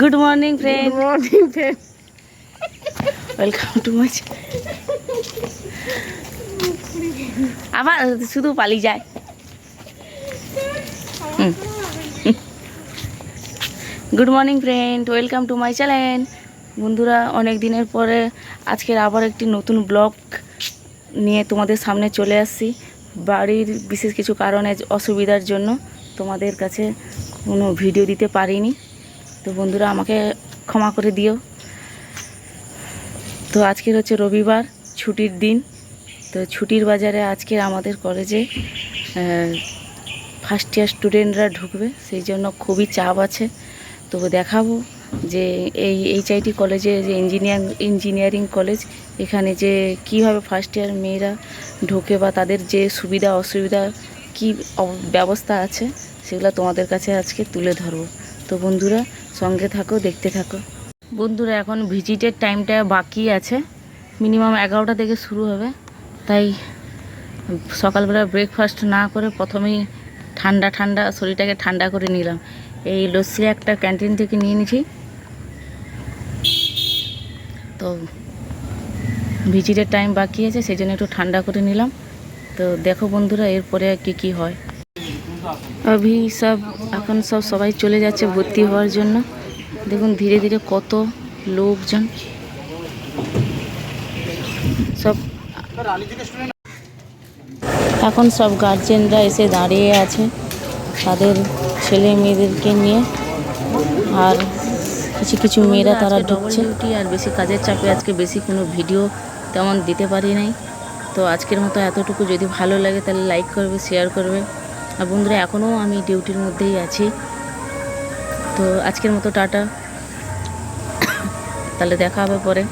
Good morning friend morning friend welcome to my আবার শুধু পালিয়ে যায়। Good morning friend welcome to my channel বন্ধুরা অনেক দিনের পরে আজকের আবার একটি নতুন ব্লগ নিয়ে তোমাদের সামনে চলে আসছি। বাড়ির বিশেষ কিছু কারণে অসুবিধার জন্য তোমাদের কাছে কোনো ভিডিও দিতে পারিনি। তো বন্ধুরা আমাকে ক্ষমা করে দিও। তো আজকের হচ্ছে রবিবার, ছুটির দিন। তো ছুটির বাজারে আজকের আমাদের কলেজে ফার্স্ট ইয়ার স্টুডেন্টরা ঢুকবে, সেই জন্য খুবই চাপ আছে। তো দেখাবো যে এই এইচআইটি কলেজে যে ইঞ্জিনিয়ার ইঞ্জিনিয়ারিং কলেজ, এখানে যে কীভাবে ফার্স্ট ইয়ার মেয়েরা ঢোকে বা তাদের যে সুবিধা, অসুবিধা, কি ব্যবস্থা আছে, সেগুলো তোমাদের কাছে আজকে তুলে ধরবো। তো বন্ধুরা সঙ্গে থাকো, দেখতে থাকো। বন্ধুরা, এখন ভিজিটের টাইমটা বাকি আছে। মিনিমাম এগারোটা থেকে শুরু হবে। তাই সকালবেলা ব্রেকফাস্ট না করে প্রথমেই ঠান্ডা ঠান্ডা শরীরটাকে ঠান্ডা করে নিলাম। এই লস্যি একটা ক্যান্টিন থেকে নিয়ে নিয়েছি তো ভিজিটের টাইম বাকি আছে, সেই জন্য একটু ঠান্ডা করে নিলাম। তো দেখো বন্ধুরা, এরপরে কি কি হয়। অভি সব এখন সব সবাই চলে যাচ্ছে ভর্তি হওয়ার জন্য। দেখুন ধীরে ধীরে কত লোকজন। সব এখন সব গার্জেনরা এসে দাঁড়িয়ে আছে তাদের ছেলে মেয়েদেরকে নিয়ে। আর কিছু কিছু মেয়েরা তারা ঢুকছে। ডিউটি আর বেশি কাজের চাপে আজকে বেশি কোনো ভিডিও তেমন দিতে পারি নাই। তো আজকের মতো এতটুকু। যদি ভালো লাগে তাহলে লাইক করবে শেয়ার করবে। আর বন্ধুরা, এখনও আমি ডিউটির মধ্যেই আছি। তো আজকের মতো টাটা। তাহলে দেখা হবে পরে।